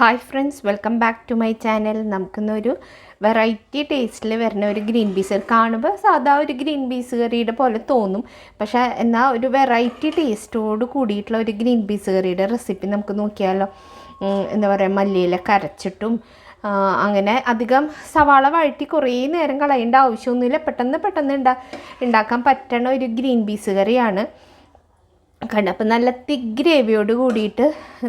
Hi friends welcome back to my channel. നമുക്കിന്നൊരു variety ടേസ്റ്റിൽ വരുന്ന ഒരു ഗ്രീൻ പീസ് കാണുമ്പോൾ സാധാ ഒരു ഗ്രീൻ പീസ് കറിയുടെ പോലെ തോന്നും. പക്ഷേ എന്നാൽ ഒരു വെറൈറ്റി ടേസ്റ്റോട് കൂടിയിട്ടുള്ള ഒരു ഗ്രീൻ പീസ് കറിയുടെ റെസിപ്പി നമുക്ക് നോക്കിയാലോ. എന്താ പറയുക മല്ലിയില കരച്ചിട്ടും അങ്ങനെ അധികം സവാള വഴറ്റി കുറേ നേരം കളയേണ്ട ആവശ്യമൊന്നുമില്ല. പെട്ടെന്ന് പെട്ടെന്ന് ഉണ്ടാ ഉണ്ടാക്കാൻ പറ്റണ ഒരു ഗ്രീൻ പീസ് കറിയാണ്. കണ്ട. അപ്പം നല്ല തിക്ക് ഗ്രേവിയോട് കൂടിയിട്ട്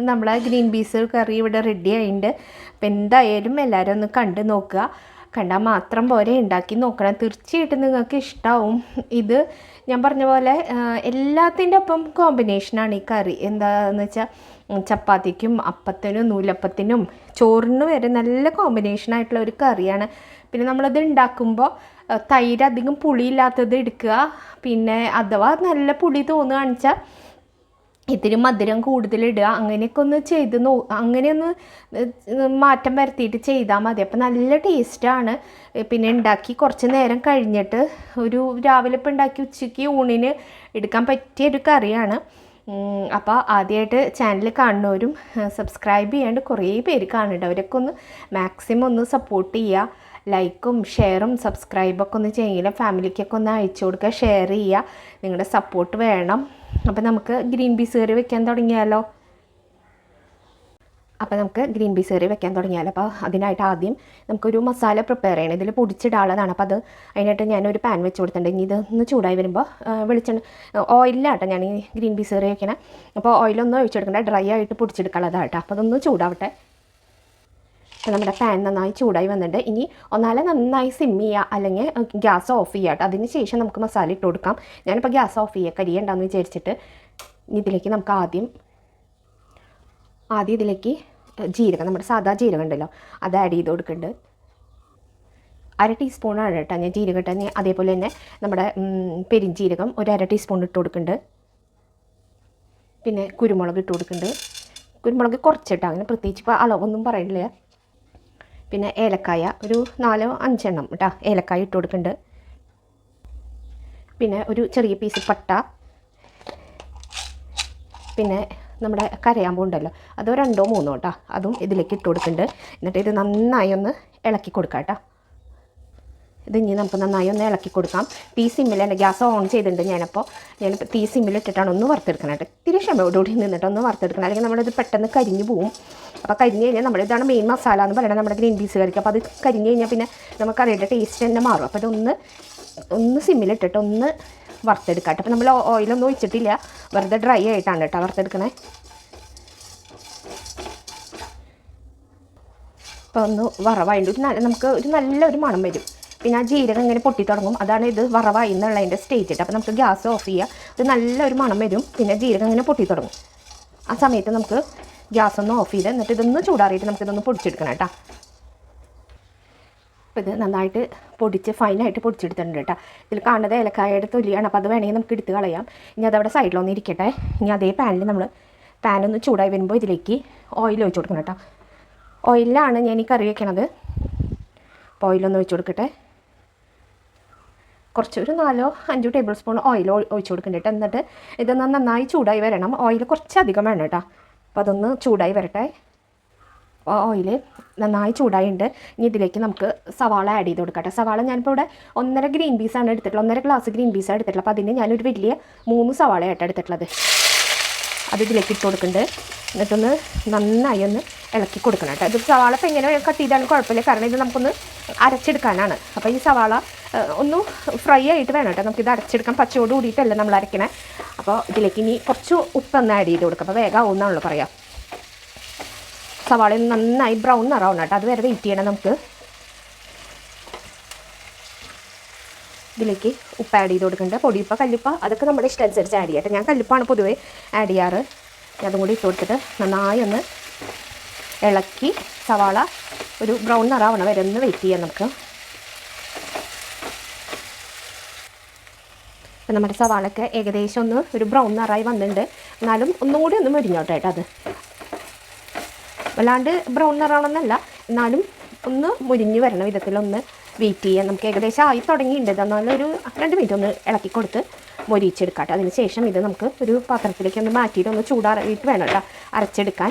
നമ്മളെ ഗ്രീൻ പീസ് കറി ഇവിടെ റെഡി ആയിട്ടുണ്ട് അപ്പം എന്തായാലും എല്ലാവരും ഒന്ന് കണ്ട് നോക്കുക. കണ്ടാൽ മാത്രം പോരെ ഉണ്ടാക്കി നോക്കണം. തീർച്ചയായിട്ടും നിങ്ങൾക്ക് ഇഷ്ടമാവും ഇത് ഞാൻ പറഞ്ഞ പോലെ എല്ലാത്തിന്റെ ഒപ്പം കോമ്പിനേഷനാണ് ഈ കറി. എന്താണെന്ന് വെച്ചാൽ ചപ്പാത്തിക്കും അപ്പത്തിനും നൂലപ്പത്തിനും ചോറിനും വരെ നല്ല കോമ്പിനേഷനായിട്ടുള്ള ഒരു കറിയാണ്. പിന്നെ നമ്മളത് ഉണ്ടാക്കുമ്പോൾ തൈര് അധികം പുളിയില്ലാത്തത് എടുക്കുക. പിന്നെ അഥവാ നല്ല പുളി തോന്നുകയാണെന്ന് വെച്ചാൽ ഇത്തിരി മധുരം കൂടുതലിടുക അങ്ങനെയൊക്കെ ഒന്ന് ചെയ്ത് നോ അങ്ങനെയൊന്ന് മാറ്റം വരുത്തിയിട്ട് ചെയ്താൽ മതി. അപ്പം നല്ല ടേസ്റ്റാണ് പിന്നെ ഉണ്ടാക്കി കുറച്ച് നേരം കഴിഞ്ഞിട്ട് ഒരു രാവിലെ ഇപ്പം ഉണ്ടാക്കി ഉച്ചയ്ക്ക് ഊണിന് എടുക്കാൻ പറ്റിയ ഒരു കറിയാണ്. അപ്പോൾ ആദ്യമായിട്ട് ചാനൽ കാണുന്നവരും സബ്സ്ക്രൈബ് ചെയ്യാണ്ട് കുറേ പേര് കാണുന്നുണ്ട്. അവരൊക്കെ ഒന്ന് മാക്സിമം ഒന്ന് സപ്പോർട്ട് ചെയ്യുക ലൈക്കും ഷെയറും സബ്സ്ക്രൈബൊക്കെ ഒന്ന് ചെയ്യില്ല ഫാമിലിക്കൊക്കെ ഒന്ന് അയച്ചു കൊടുക്കുക ഷെയർ ചെയ്യുക നിങ്ങളുടെ സപ്പോർട്ട് വേണം. അപ്പോൾ നമുക്ക് ഗ്രീൻ പീസ് കറി വെക്കാൻ തുടങ്ങിയാലോ? അപ്പോൾ നമുക്ക് ഗ്രീൻ പീസ് കറി വെക്കാൻ തുടങ്ങിയാലോ? അപ്പോൾ അതിനായിട്ട് ആദ്യം നമുക്കൊരു മസാല പ്രിപ്പയർ ചെയ്യണം. ഇതിൽ പൊടിച്ചിടാനുള്ളതാണ്. അപ്പോൾ അത് അതിനായിട്ട് ഞാനൊരു പാൻ വെച്ച് കൊടുത്തിട്ടുണ്ട്. ഇനി ഇതൊന്ന് ചൂടായി വരുമ്പോൾ വെളിച്ചെണ്ണ ഓയിലാട്ടോ ഞാൻ ഈ ഗ്രീൻ പീസ് കറി വെക്കണേ. അപ്പോൾ ഓയിലൊന്നും ഒഴിച്ചെടുക്കണ്ട. ഡ്രൈ ആയിട്ട് പൊടിച്ചെടുക്കാനുള്ളതാട്ടോ അപ്പോൾ അതൊന്ന് ചൂടാവട്ടെ. നമ്മുടെ പാൻ നന്നായി ചൂടായി വന്നിട്ട് ഇനി ഒന്നാലെ നന്നായി സിം ചെയ്യുക അല്ലെങ്കിൽ ഗ്യാസ് ഓഫ് ചെയ്യുക കേട്ടോ അതിന് ശേഷം നമുക്ക് മസാല ഇട്ട് കൊടുക്കാം. ഞാനിപ്പോൾ ഗ്യാസ് ഓഫ് ചെയ്യുക കരിയുണ്ടാന്ന് വിചാരിച്ചിട്ട്. ഇതിലേക്ക് നമുക്ക് ആദ്യം ആദ്യം ഇതിലേക്ക് ജീരകം നമ്മുടെ സാധാ ജീരകം ഉണ്ടല്ലോ അത് ആഡ് ചെയ്ത് കൊടുക്കുന്നുണ്ട് അര ടീസ്പൂണാണ് കേട്ടോ ഞാൻ ജീരകം ഇട്ടത് അതേപോലെ തന്നെ നമ്മുടെ പെരിഞ്ചീരകം ഒരു അര ടീസ്പൂൺ ഇട്ട് കൊടുക്കുന്നുണ്ട് പിന്നെ കുരുമുളക് ഇട്ട് കൊടുക്കുന്നുണ്ട് കുരുമുളക് കുറച്ചിട്ടാണ് അങ്ങനെ പ്രത്യേകിച്ച് ഇപ്പോൾ അളവൊന്നും പറയില്ല പിന്നെ ഏലക്കായ ഒരു നാലോ അഞ്ചെണ്ണം കേട്ടോ ഏലക്കായ ഇട്ട് കൊടുക്കുന്നുണ്ട് പിന്നെ ഒരു ചെറിയ പീസ് പട്ട. പിന്നെ നമ്മുടെ കരയാമ്പൂ ഉണ്ടല്ലോ. അതോ രണ്ടോ മൂന്നോ കേട്ടോ അതും ഇതിലേക്ക് ഇട്ട് കൊടുക്കുന്നുണ്ട് എന്നിട്ട് ഇത് നന്നായി ഒന്ന് ഇളക്കി കൊടുക്കാം കേട്ടോ ഇത് ഇനി നമുക്ക് നന്നായി ഒന്ന് ഇളക്കി കൊടുക്കാം. തീ സിമ്മിൽ എന്റെ ഗ്യാസ് ഓൺ ചെയ്തിട്ടുണ്ട് ഞാനപ്പോൾ ഞാനിപ്പോൾ തീ സിമ്മിൽ ഇട്ടിട്ടാണ് ഒന്ന് വറുത്തെടുക്കണം കേട്ടോ ഇത്തിരി നിന്നിട്ട് ഒന്ന് വറുത്തെടുക്കണം. അല്ലെങ്കിൽ നമ്മളിത് പെട്ടെന്ന് കരിഞ്ഞു പോവും. അപ്പോൾ കരിഞ്ഞ് കഴിഞ്ഞാൽ നമ്മുടെ ഇതാണ് മെയിൻ മസാല എന്ന് പറയുന്നത് നമ്മുടെ ഗ്രീൻ പീസ് കറിക്ക്. അപ്പോൾ അത് കരിഞ്ഞ് കഴിഞ്ഞാൽ പിന്നെ നമുക്ക് അതിന്റെ ടേസ്റ്റ് തന്നെ മാറും. അപ്പോൾ ഇതൊന്ന് ഒന്ന് സിമ്മിലിട്ടിട്ട് ഒന്ന് വറുത്തെടുക്കാം കേട്ടോ. അപ്പോൾ നമ്മൾ ഓയിലൊന്നും ഒഴിച്ചിട്ടില്ല. വെറുതെ ഡ്രൈ ആയിട്ടാണ് കേട്ടോ വറുത്തെടുക്കണേ. അപ്പോൾ ഒന്ന് വറവായിട്ട് ഒരു നല്ല നമുക്ക് ഒരു നല്ലൊരു മണം വരും. പിന്നെ ആ ജീരകം ഇങ്ങനെ പൊട്ടി തുടങ്ങും. അതാണ് ഇത് വറവായി എന്നുള്ളതിന്റെ സ്റ്റേറ്റ് അപ്പോൾ നമുക്ക് ഗ്യാസ് ഓഫ് ചെയ്യുക ഒരു നല്ലൊരു മണം വരും. പിന്നെ ജീരകം ഇങ്ങനെ പൊട്ടി തുടങ്ങും. ആ സമയത്ത് നമുക്ക് ഗ്യാസ് ഒന്ന് ഓഫ് ചെയ്ത് എന്നിട്ട് ഇതൊന്ന് ചൂടാറിയിട്ട് നമുക്കിതൊന്ന് പൊടിച്ചെടുക്കണം കേട്ടോ. അപ്പോൾ ഇത് നന്നായിട്ട് പൊടിച്ച് ഫൈനായിട്ട് പൊടിച്ചെടുത്തിട്ടുണ്ട് കേട്ടോ. ഇതിൽ കാണുന്നത് ഏലക്കായയുടെ തൊലിയാണ്. അപ്പോൾ അത് വേണമെങ്കിൽ നമുക്ക് എടുത്ത് കളയാം. ഇനി അതവിടെ സൈഡിലൊന്ന് ഇരിക്കട്ടെ. ഇനി അതേ പാനിൽ നമ്മൾ പാനൊന്ന് ചൂടായി വരുമ്പോൾ ഇതിലേക്ക് ഓയിൽ ഒഴിച്ച് കൊടുക്കണം കേട്ടോ. ഓയിലാണ് ഞാൻ ഈ കറി വയ്ക്കണത് അപ്പോൾ ഓയിലൊന്ന് ഒഴിച്ച് കൊടുക്കട്ടെ. കുറച്ച് ഒരു നാലോ അഞ്ചോ ടേബിൾ സ്പൂൺ ഓയിൽ ഒഴിച്ച് കൊടുക്കുന്നുണ്ട് കേട്ടോ എന്നിട്ട് ഇതൊന്ന് നന്നായി ചൂടായി വരണം. ഓയിൽ കുറച്ചധികം വേണം കേട്ടോ. അപ്പോൾ അതൊന്ന് ചൂടായി വരട്ടെ. ഓയിൽ നന്നായി ചൂടായിട്ടുണ്ട് ഇനി ഇതിലേക്ക് നമുക്ക് സവാള ആഡ് ചെയ്ത് കൊടുക്കട്ടെ. സവാള ഞാനിപ്പോൾ ഇവിടെ ഒന്നര ഗ്രീൻ പീസാണ് എടുത്തിട്ടുള്ളത്. ഒന്നര ഗ്ലാസ് ഗ്രീൻ പീസാണ് എടുത്തിട്ടുള്ളത്. അപ്പോൾ അതിന് ഞാനൊരു വലിയ മൂന്ന് സവാളയായിട്ട് എടുത്തിട്ടുള്ളത്. അത് ഇതിലേക്ക് ഇട്ട് കൊടുക്കുന്നുണ്ട് എന്നിട്ടൊന്ന് നന്നായി ഒന്ന് ഇളക്കി കൊടുക്കണം കേട്ടോ. ഇത് സവാള ഇപ്പം എങ്ങനെ കട്ട് ചെയ്താലും കുഴപ്പമില്ല. കാരണം ഇത് നമുക്കൊന്ന് അരച്ചെടുക്കാനാണ്. അപ്പോൾ ഈ സവാള ഒന്ന് ഫ്രൈ ആയിട്ട് വേണം കേട്ടോ. നമുക്കിത് അരച്ചെടുക്കാൻ പച്ചയോട് കൂടിയിട്ടല്ല നമ്മൾ അരക്കണേ. അപ്പോൾ ഇതിലേക്ക് ഇനി കുറച്ച് ഉപ്പൊന്ന് ആഡ് ചെയ്ത് കൊടുക്കുക അപ്പോൾ വേഗം ആവുമെന്നാണല്ലോ പറയാം. സവാള നന്നായി ബ്രൗൺ നിറാവണം കേട്ടോ. അത് വരെ വെയിറ്റ് ചെയ്യണം നമുക്ക്. ഇതിലേക്ക് ഉപ്പ് ആഡ് ചെയ്ത് കൊടുക്കേണ്ടത് പൊടിയുപ്പ കല്ലുപ്പ അതൊക്കെ നമ്മുടെ ഇഷ്ടം അനുസരിച്ച് ആഡ് ചെയ്യാം ഞാൻ കല്ലുപ്പാണ് പൊതുവേ ആഡ് ചെയ്യാറ്. അതും കൂടി ഇട്ട് കൊടുത്തിട്ട് നന്നായി ഒന്ന് ഇളക്കി സവാള ഒരു ബ്രൗൺ നിറാവണം വരെ ഒന്ന് വെയിറ്റ് ചെയ്യാം നമുക്ക്. ഇപ്പം നമ്മുടെ സവാളൊക്കെ ഏകദേശം ഒന്ന് ഒരു ബ്രൗൺ നിറായി വന്നിട്ടുണ്ട്. എന്നാലും ഒന്നുകൂടി ഒന്ന് മുരിഞ്ഞോട്ടെ കേട്ടോ അത്. വല്ലാണ്ട് ബ്രൗൺ നിറാവണമെന്നല്ല എന്നാലും ഒന്ന് മുരിഞ്ഞ് വരണ വിധത്തിലൊന്ന് വെയിറ്റ് ചെയ്യാം. നമുക്ക് ഏകദേശം ആയി തുടങ്ങിയിട്ടുണ്ട്. എന്നാലും ഒരു രണ്ട് മിനിറ്റ് ഒന്ന് ഇളക്കി കൊടുത്ത് മൊരിച്ചെടുക്കാം കേട്ടോ അതിന് ശേഷം ഇത് നമുക്ക് ഒരു പാത്രത്തിലേക്ക് ഒന്ന് മാറ്റിയിട്ട് ഒന്ന് ചൂടാറിയിട്ട് വേണം കേട്ടോ അരച്ചെടുക്കാൻ.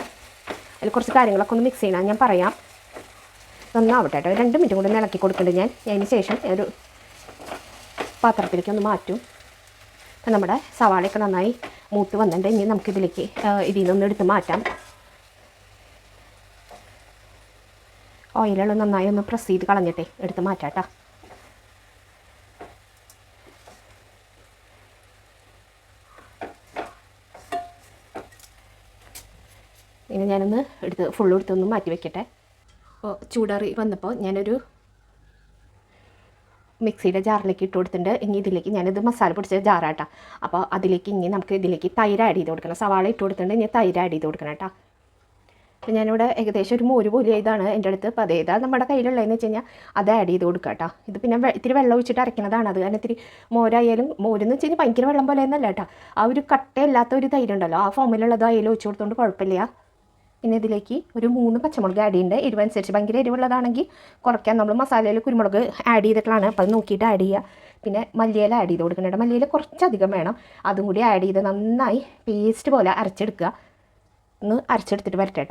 അതിൽ കുറച്ച് കാര്യങ്ങളൊക്കെ ഒന്ന് മിക്സ് ചെയ്യണം. ഞാൻ പറയാം. നന്നാവട്ടെ കേട്ടോ. രണ്ട് മിനിറ്റ് കൂടി ഇളക്കി കൊടുക്കുന്നുണ്ട് ഞാൻ. അതിന് ശേഷം ഒരു പാത്രത്തിലേക്ക് ഒന്ന് മാറ്റും. അപ്പം നമ്മുടെ സവാളയൊക്കെ നന്നായി മൂത്ത് വന്നിട്ടുണ്ട്. ഇനി നമുക്കിതിലേക്ക് ഇതിൽ നിന്നൊന്ന് എടുത്ത് മാറ്റാം. ഓയിലുകൾ നന്നായി ഒന്ന് പ്രസ് ചെയ്ത് കളഞ്ഞിട്ടേ എടുത്ത് മാറ്റാം കേട്ടോ ഇനി ഞാനൊന്ന് എടുത്ത് ഫുള്ള് എടുത്തൊന്ന് മാറ്റി വെക്കട്ടെ. അപ്പോൾ ചൂടാറി വന്നപ്പോൾ ഞാനൊരു മിക്സിയുടെ ജാറിലേക്ക് ഇട്ട് കൊടുത്തിട്ടുണ്ട്. ഇനി ഇതിലേക്ക് ഞാനിത് മസാല പൊടിച്ച ജാറാട്ടാ. അപ്പോൾ അതിലേക്ക് ഇനി നമുക്ക് ഇതിലേക്ക് തൈര് ആഡ് ചെയ്ത് കൊടുക്കണം. സവാള ഇട്ട് കൊടുത്തിട്ടുണ്ട്. ഇനി തൈര് ആഡ് ചെയ്ത് കൊടുക്കണം കേട്ടോ അപ്പോൾ ഞാനിവിടെ ഏകദേശം ഒരു മോര് പോലെ ഇതാണ് എന്റെ അടുത്ത്. അപ്പോൾ അതേതാ നമ്മുടെ കയ്യിലുള്ളതെന്ന് വെച്ച് കഴിഞ്ഞാൽ അത് ആഡ് ചെയ്ത് കൊടുക്കുക കേട്ടോ ഇത് പിന്നെ ഇത്തിരി വെള്ളം ഒഴിച്ചിട്ട് അരയ്ക്കുന്നതാണ്. അത് കാരണം ഇത്തിരി മോരായാലും മോരെന്ന് വെച്ച് കഴിഞ്ഞാൽ ഭയങ്കര വെള്ളം പോലെ ഒന്നല്ല കേട്ടോ ആ ഒരു കട്ടയല്ലാത്ത ഒരു തൈരുണ്ടല്ലോ ആ ഫോമിലുള്ളത് അതിൽ ഒഴിച്ച് കൊടുത്തോണ്ട് കുഴപ്പമില്ല. പിന്നെ ഇതിലേക്ക് ഒരു മൂന്ന് പച്ചമുളക് ആഡ് ചെയ്യേണ്ടത് എരിവനുസരിച്ച് ഭയങ്കര എരിവുള്ളതാണെങ്കിൽ കുറയ്ക്കാൻ നമ്മൾ മസാലയിൽ കുരുമുളക് ആഡ് ചെയ്തിട്ടുള്ളതാണ്. അപ്പോൾ അത് നോക്കിയിട്ട് ആഡ് ചെയ്യുക പിന്നെ മല്ലിയില ആഡ് ചെയ്ത് കൊടുക്കുന്നുണ്ട് മല്ലിയില കുറച്ചധികം വേണം. അതും കൂടി ആഡ് ചെയ്ത് നന്നായി പേസ്റ്റ് പോലെ അരച്ചെടുക്കുക. ഒന്ന് അരച്ചെടുത്തിട്ട് വരട്ടെ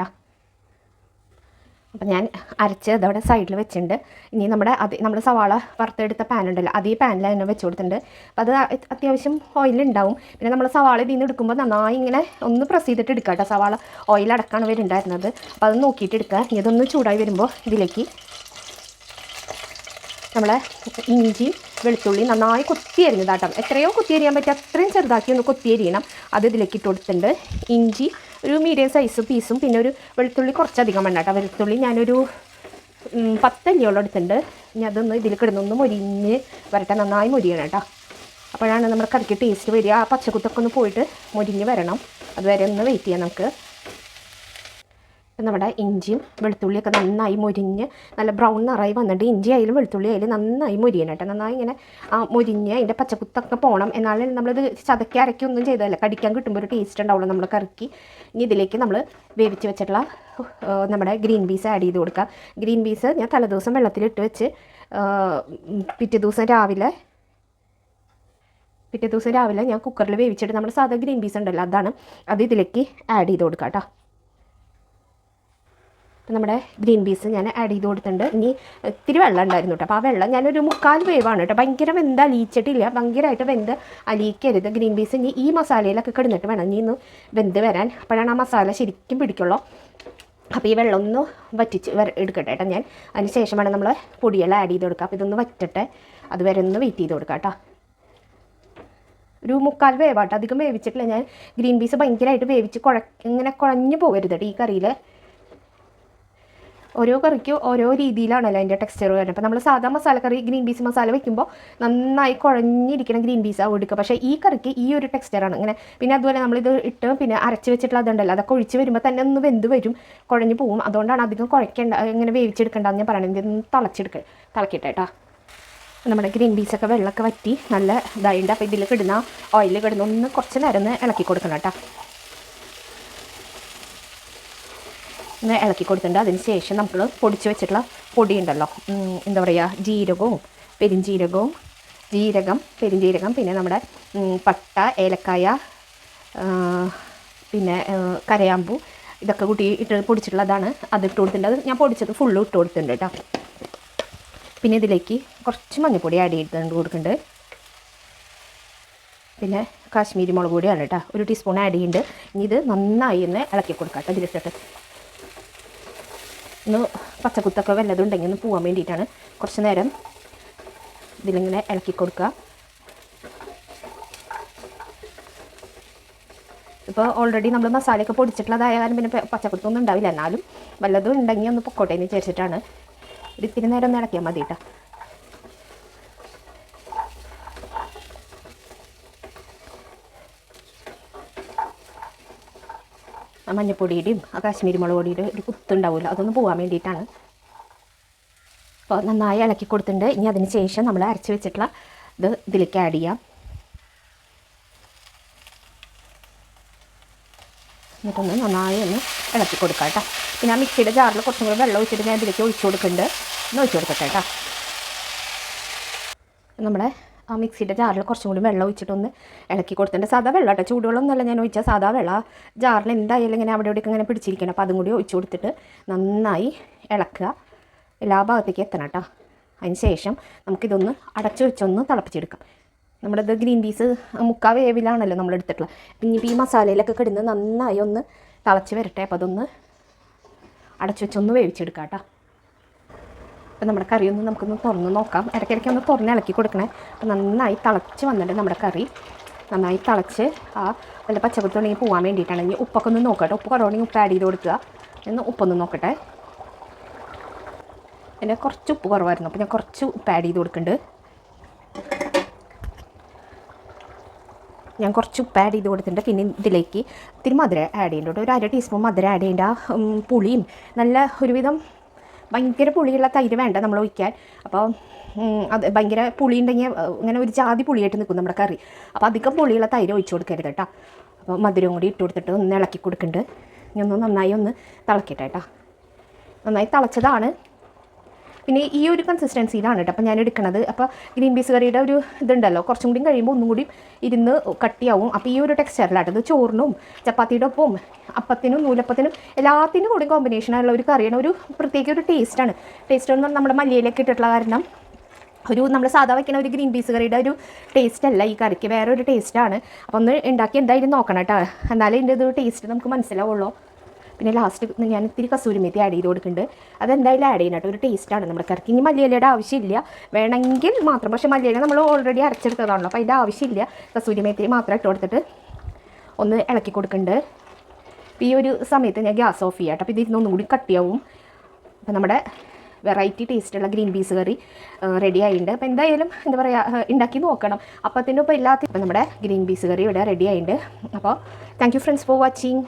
അപ്പം ഞാൻ അരച്ച് അതവിടെ സൈഡിൽ വെച്ചിട്ടുണ്ട്. ഇനി നമ്മുടെ അത് നമ്മൾ സവാള വറുത്തെടുത്ത പാൻ ഉണ്ടല്ലോ അതേ പാനിൽ തന്നെ വെച്ച് കൊടുത്തിട്ടുണ്ട്. അപ്പോൾ അത് അത് അത്യാവശ്യം ഓയിലുണ്ടാവും പിന്നെ നമ്മൾ സവാള ഇതിൽ നിന്ന് എടുക്കുമ്പോൾ നന്നായി ഇങ്ങനെ ഒന്ന് പ്രസ് ചെയ്തിട്ട് എടുക്കുക കേട്ടോ. സവാള ഓയിൽ അടക്കാണ് വരുന്നുണ്ടായിരുന്നത്. അപ്പോൾ അത് നോക്കിയിട്ട് എടുക്കുക ഇനി ഇതൊന്ന് ചൂടായി വരുമ്പോൾ ഇതിലേക്ക് നമ്മളെ ഇഞ്ചി വെളുത്തുള്ളി നന്നായി കൊത്തി അരിഞ്ഞതാട്ടോ. എത്രയോ കൊത്തി അരിയാൻ പറ്റും അത്രയും ചെറുതാക്കി ഒന്ന് കൊത്തി അരിയണം. അത് ഇതിലേക്ക് ഇട്ട് കൊടുത്തിട്ടുണ്ട്. ഇഞ്ചി ഒരു മീഡിയം സൈസ് പീസും പിന്നെ ഒരു വെളുത്തുള്ളി കുറച്ചധികം വേണ്ട കേട്ടോ. വെളുത്തുള്ളി ഞാനൊരു പത്തല്ലിയോളം എടുത്തിട്ടുണ്ട്. ഇനി അതൊന്ന് ഇതിൽ കിടന്നൊന്ന് മൊരിഞ്ഞ് വരട്ടെ. നന്നായി മൊരിയണം കേട്ടോ. അപ്പോഴാണ് നമ്മുടെ കറിക്ക് ടേസ്റ്റ് വരിക. ആ പച്ചക്കുത്തൊക്കെ ഒന്ന് പോയിട്ട് മൊരിഞ്ഞ് വരണം. അതുവരെ ഒന്ന് വെയിറ്റ് ചെയ്യാം നമുക്ക്. നമ്മുടെ ഇഞ്ചിയും വെളുത്തുള്ളിയൊക്കെ നന്നായി മുരിഞ്ഞ് നല്ല ബ്രൗൺ നിറയി വന്നിട്ട് ഇഞ്ചി ആയാലും വെളുത്തുള്ളി ആയാലും നന്നായി മുരിയണം കേട്ടോ. നന്നായി ഇങ്ങനെ മുരിഞ്ഞ് അതിന്റെ പച്ചക്കുത്തൊക്കെ പോകണം എന്നാലേ നമ്മളിത് ചതക്കി അരക്കൊന്നും ചെയ്തതല്ല. കടിക്കാൻ കിട്ടുമ്പോൾ ഒരു ടേസ്റ്റ് ഉണ്ടാവുള്ളൂ നമ്മൾ കറക്കി. ഇനി ഇതിലേക്ക് നമ്മൾ വേവിച്ച് വെച്ചിട്ടുള്ള നമ്മുടെ ഗ്രീൻ പീസ് ആഡ് ചെയ്ത് കൊടുക്കുക ഗ്രീൻ പീസ് ഞാൻ തലേദിവസം വെള്ളത്തിലിട്ട് വെച്ച് പിറ്റേ ദിവസം രാവിലെ പിറ്റേ ദിവസം രാവിലെ ഞാൻ കുക്കറിൽ വേവിച്ചിട്ട് നമ്മുടെ സാധാ ഗ്രീൻ പീസ് ഉണ്ടല്ലോ അതാണ് അത് ഇതിലേക്ക് ആഡ് ചെയ്ത് കൊടുക്കാം കേട്ടോ. നമ്മുടെ ഗ്രീൻ പീസ് ഞാൻ ആഡ് ചെയ്ത് കൊടുത്തിട്ടുണ്ട്. ഇനി ഇത്തിരി വെള്ളം ഉണ്ടായിരുന്നു കേട്ടോ. അപ്പോൾ ആ വെള്ളം ഞാനൊരു മുക്കാൽ വേവാണ് കേട്ടോ. ഭയങ്കര വെന്ത് അലിയിച്ചിട്ടില്ല. ഭയങ്കരമായിട്ട് വെന്ത് അലിയിക്കരുത്. ഗ്രീൻ പീസ് ഇനി ഈ മസാലയിലൊക്കെ കിടന്നിട്ട് വേണം. ഇനി ഒന്ന് വെന്ത് വരാൻ. അപ്പോഴാണ് ആ മസാല ശരിക്കും പിടിക്കുള്ളൂ. അപ്പോൾ ഈ വെള്ളം ഒന്ന് വറ്റിച്ച് എടുക്കട്ടെ കേട്ടോ ഞാൻ. അതിന് ശേഷമാണ് നമ്മൾ പൊടിയെല്ലാം ആഡ് ചെയ്ത് കൊടുക്കുക. അപ്പോൾ ഇതൊന്ന് വറ്റട്ടെ അതുവരെ ഒന്ന് വെയിറ്റ് ചെയ്ത് കൊടുക്കാം കേട്ടോ. ഒരു മുക്കാൽ വേവാട്ടോ അധികം വേവിച്ചിട്ടില്ല. ഞാൻ ഗ്രീൻ പീസ് ഭയങ്കരമായിട്ട് വേവിച്ച് കുഴ ഇങ്ങനെ കുഴഞ്ഞു പോകരുത് കേട്ടോ ഈ കറിയിൽ. ഓരോ കറിക്കും ഓരോ രീതിയിലാണല്ലോ അതിന്റെ ടെക്സ്ചർ വരുന്നത്. അപ്പോൾ നമ്മൾ സാധാ മസാലക്കറി ഗ്രീൻ പീസ് മസാല വെക്കുമ്പോൾ നന്നായി കുഴഞ്ഞിരിക്കണം ഗ്രീൻ പീസാണ് എടുക്കുക. പക്ഷേ ഈ കറിക്ക് ഈ ഒരു ടെക്സ്ചറാണ് ഇങ്ങനെ പിന്നെ അതുപോലെ നമ്മളിത് ഇട്ട് പിന്നെ അരച്ച് വെച്ചിട്ടുള്ള അതുണ്ടല്ലോ അതൊക്കെ ഒഴിച്ച് വരുമ്പോൾ തന്നെ ഒന്ന് വെന്ത് വരും കുഴഞ്ഞു പോവും അതുകൊണ്ടാണ് അധികം കുഴക്കേണ്ട ഇങ്ങനെ വേവിച്ചെടുക്കേണ്ടതെന്ന് ഞാൻ പറയുന്നത് ഇതൊന്ന് തിളച്ചെടുക്കുക തിളക്കിട്ടെ കേട്ടോ. നമ്മുടെ ഗ്രീൻ പീസൊക്കെ വെള്ളമൊക്കെ വറ്റി നല്ല ഇതായിട്ടുണ്ട്. അപ്പോൾ ഇതിൽ കിടുന്ന ഓയിൽ കിടന്ന് ഒന്ന് കുറച്ച് നേരം ഒന്ന് ഇളക്കി കൊടുക്കണം കേട്ടോ. ഒന്ന് ഇളക്കി കൊടുത്തിട്ടുണ്ട്. അതിന് ശേഷം നമ്മൾ പൊടിച്ച് വെച്ചിട്ടുള്ള പൊടി ഉണ്ടല്ലോ എന്താ പറയുക ജീരകവും പെരിഞ്ജീരകവും ജീരകം പെരിഞ്ജീരകം പിന്നെ നമ്മുടെ പട്ട ഏലക്കായ പിന്നെ കരയാമ്പൂ ഇതൊക്കെ കൂട്ടി ഇട്ട് പൊടിച്ചിട്ടുള്ളതാണ് അത് ഇട്ട് കൊടുത്തിട്ടുണ്ട്. ഞാൻ പൊടിച്ചത് ഫുള്ള് ഇട്ട് കൊടുത്തിട്ടുണ്ട് കേട്ടോ. പിന്നെ ഇതിലേക്ക് കുറച്ച് മഞ്ഞൾപ്പൊടി ആഡ് ചെയ്തിട്ട് കൊടുക്കുന്നുണ്ട്. പിന്നെ കാശ്മീരി മുളക് പൊടിയാണ് കേട്ടോ. ഒരു ടീസ്പൂൺ ആഡ് ചെയ്യുന്നുണ്ട് ഇനി ഇത് നന്നായി ഒന്ന് ഇളക്കി കൊടുക്കാം കേട്ടോ. ഇതിലിട്ടിട്ട് ഒന്ന് പച്ചക്കുത്തൊക്കെ വല്ലതും ഉണ്ടെങ്കിൽ ഒന്ന് പോകാൻ വേണ്ടിയിട്ടാണ്. കുറച്ച് നേരം ഇതിലിങ്ങനെ ഇളക്കി കൊടുക്കുക. ഇപ്പോൾ ഓൾറെഡി നമ്മൾ മസാലയൊക്കെ പൊടിച്ചിട്ടുള്ളതായ കാരണം പിന്നെ പച്ചക്കുത്തൊന്നും ഉണ്ടാവില്ല. എന്നാലും വല്ലതും ഉണ്ടെങ്കിൽ ഒന്ന് പൊക്കോട്ടേന്ന് വിചാരിച്ചിട്ടാണ്. ഒരു ഇത്തിരി നേരം ഒന്ന് ഇളക്കിയാൽ മതി കേട്ടോ മഞ്ഞപ്പൊടിയുടെയും ആ കാശ്മീരി മുളക് പൊടിയുടെ ഒരു കുത്തുണ്ടാവില്ല അതൊന്ന് പോകാൻ വേണ്ടിയിട്ടാണ്. അപ്പോൾ നന്നായി ഇളക്കി കൊടുത്തിട്ടുണ്ട്. ഇനി അതിന് ശേഷം നമ്മൾ അരച്ച് വെച്ചിട്ടുള്ള ഇത് ഇതിലേക്ക് ആഡ് ചെയ്യാം. എന്നിട്ടൊന്ന് നന്നായി ഒന്ന് ഇളക്കി കൊടുക്കാം കേട്ടോ. പിന്നെ ആ മിക്സിയുടെ ജാറിൽ കുറച്ചും കൂടി വെള്ളം ഒഴിച്ചിട്ട് ഞാൻ ഇതിലേക്ക് ഒഴിച്ചു കൊടുക്കുന്നുണ്ട്. ഒന്ന് ഒഴിച്ചു കൊടുക്കട്ടെ കേട്ടോ. നമ്മുടെ ആ മിക്സിയുടെ ജാറിൽ കുറച്ചും കൂടി വെള്ളം ഒഴിച്ചിട്ടൊന്ന് ഇളക്കി കൊടുത്തിട്ടുണ്ട്. സാധാ വെള്ളം കേട്ടോ ചൂടുവെള്ളമൊന്നുമല്ല ഞാൻ ഒഴിച്ചാൽ സാധാ വെള്ളം. ജാറിൽ എന്തായാലും ഇങ്ങനെ അവിടെ ഇവിടെയൊക്കെ ഇങ്ങനെ പിടിച്ചിരിക്കണം അപ്പോൾ അതും കൂടി ഒഴിച്ചു കൊടുത്തിട്ട് നന്നായി ഇളക്കുക. എല്ലാ ഭാഗത്തേക്കും എത്തണം കേട്ടോ. അതിന് ശേഷം നമുക്കിതൊന്ന് അടച്ചു വെച്ചൊന്ന് തിളപ്പിച്ചെടുക്കാം. നമ്മുടെ ഇത് ഗ്രീൻ പീസ് മുക്കാ വേവിലാണല്ലോ നമ്മൾ എടുത്തിട്ടുള്ളത്. ഇനിയിപ്പോൾ ഈ മസാലയിലൊക്കെ കിടന്ന് നന്നായി ഒന്ന് തിളച്ച് വരട്ടെ. അപ്പോൾ അതൊന്ന് അടച്ചു വെച്ചൊന്ന് വേവിച്ചെടുക്കാം കേട്ടോ. അപ്പോൾ നമ്മുടെ കറി ഒന്ന് നമുക്കൊന്ന് തുറന്ന് നോക്കാം. ഇടയ്ക്കിടയ്ക്ക് ഒന്ന് തുറന്ന് ഇളക്കി കൊടുക്കണേ. അപ്പോൾ നന്നായി തിളച്ച് വന്നിട്ട് നമ്മുടെ കറി. നന്നായി തിളച്ച് ആ വല്ല പച്ചക്കുത്തുണ്ടെങ്കിൽ പോകാൻ വേണ്ടിയിട്ടാണ്. ഇനി ഉപ്പൊക്കെ ഒന്ന് നോക്കട്ടെ. ഉപ്പ് കുറവാണെങ്കിൽ ഉപ്പ് ആഡ് ചെയ്ത് കൊടുക്കുക. എന്ന് ഉപ്പൊന്ന് നോക്കട്ടെ. പിന്നെ കുറച്ച് ഉപ്പ് കുറവായിരുന്നു. അപ്പോൾ ഞാൻ കുറച്ച് ഉപ്പ് ആഡ് ചെയ്ത് കൊടുക്കുന്നുണ്ട്. ഞാൻ കുറച്ച് ഉപ്പ് ആഡ് ചെയ്ത് കൊടുത്തിട്ടുണ്ട്. പിന്നെ ഇതിലേക്ക് ഇത്തിരി മധുരം ആഡ് ചെയ്യുന്നുണ്ട്. ഒരു അര ടീസ്പൂൺ മധുരം ആഡ് ചെയ്യേണ്ട പുളിയും നല്ല ഒരുവിധം ഭയങ്കര പുളിയുള്ള തൈര് വേണ്ട നമ്മൾ ഒഴിക്കാൻ. അപ്പോൾ അത് ഭയങ്കര പുളി ഉണ്ടെങ്കിൽ ഇങ്ങനെ ഒരു ജാതി പുളിയായിട്ട് നിൽക്കും നമ്മുടെ കറി. അപ്പോൾ അധികം പുളിയുള്ള തൈര് ഒഴിച്ചു കൊടുക്കരുത് കേട്ടോ. അപ്പോൾ മധുരം കൂടി ഇട്ട് കൊടുത്തിട്ട് ഒന്ന് ഇളക്കി കൊടുക്കുന്നുണ്ട് ഇനി ഒന്ന് നന്നായി ഒന്ന് തിളക്കട്ടെ കേട്ടോ. നന്നായി തിളച്ചതാണ്. പിന്നെ ഈ ഒരു കൺസിസ്റ്റൻസിയിലാണ് കേട്ടോ അപ്പോൾ ഞാൻ എടുക്കുന്നത് അപ്പോൾ ഗ്രീൻ പീസ് കറിയുടെ ഒരു ഇതുണ്ടല്ലോ. കുറച്ചും കൂടി കഴിയുമ്പോൾ ഒന്നും കൂടി ഇരുന്ന് കട്ടിയാവും. അപ്പോൾ ഈ ഒരു ടെക്സ്ചറിലാട്ടോ ഇത് ചോറിനും ചപ്പാത്തിയുടെ ഒപ്പവും അപ്പത്തിനും നൂലപ്പത്തിനും എല്ലാത്തിനും കൂടി കോമ്പിനേഷനുള്ള ഒരു കറിയാണ്. ഒരു പ്രത്യേക ഒരു ടേസ്റ്റാണ് ടേസ്റ്റ് എന്ന് നമ്മുടെ മല്ലിയിലൊക്കെ ഇട്ടിട്ടുള്ള കാരണം ഒരു നമ്മൾ സാധാ വയ്ക്കുന്ന ഒരു ഗ്രീൻ പീസ് കറിയുടെ ഒരു ടേസ്റ്റ് അല്ല ഈ കറിക്ക്. വേറെ ഒരു ടേസ്റ്റാണ് അപ്പോൾ ഒന്ന് ഉണ്ടാക്കി എന്തായാലും നോക്കണം കേട്ടോ എന്നാലേ ഇതിന്റെ ഒരു ടേസ്റ്റ് നമുക്ക് മനസ്സിലാവുള്ളൂ. പിന്നെ ലാസ്റ്റ് ഞാൻ ഇത്തിരി കസൂരി മെത്തി ആഡ് ചെയ്ത് കൊടുക്കുന്നുണ്ട്. അതെന്തായാലും ആഡ് ചെയ്യണം കേട്ടോ. ഒരു ടേസ്റ്റാണ് നമ്മുടെ കറിക്ക്. ഇനി മല്ലിയിലയുടെ ആവശ്യമില്ല. വേണമെങ്കിൽ മാത്രം. പക്ഷേ മല്ലിയില നമ്മൾ ഓൾറെഡി അരച്ചെടുത്തതാണല്ലോ. അപ്പോൾ അതിന്റെ ആവശ്യമില്ല. കസൂരി മെത്തി മാത്രം ഇട്ട് കൊടുത്തിട്ട് ഒന്ന് ഇളക്കി കൊടുക്കുന്നുണ്ട്. ഈ ഒരു സമയത്ത് ഞാൻ ഗ്യാസ് ഓഫ് ചെയ്യാം അപ്പോൾ ഇതിരുന്ന് ഒന്നും കൂടി കട്ടിയാവും അപ്പോൾ നമ്മുടെ വെറൈറ്റി ടേസ്റ്റുള്ള ഗ്രീൻ പീസ് കറി റെഡി ആയിട്ടുണ്ട്. അപ്പോൾ എന്തായാലും എന്താ പറയുക ഉണ്ടാക്കി നോക്കണം. അപ്പത്തിനും ഇപ്പോൾ എല്ലാത്തിനും ഇപ്പോൾ നമ്മുടെ ഗ്രീൻ പീസ് കറി ഇവിടെ റെഡി ആയിട്ടുണ്ട്. അപ്പോൾ താങ്ക് ഫ്രണ്ട്സ് ഫോർ വാച്ചിങ്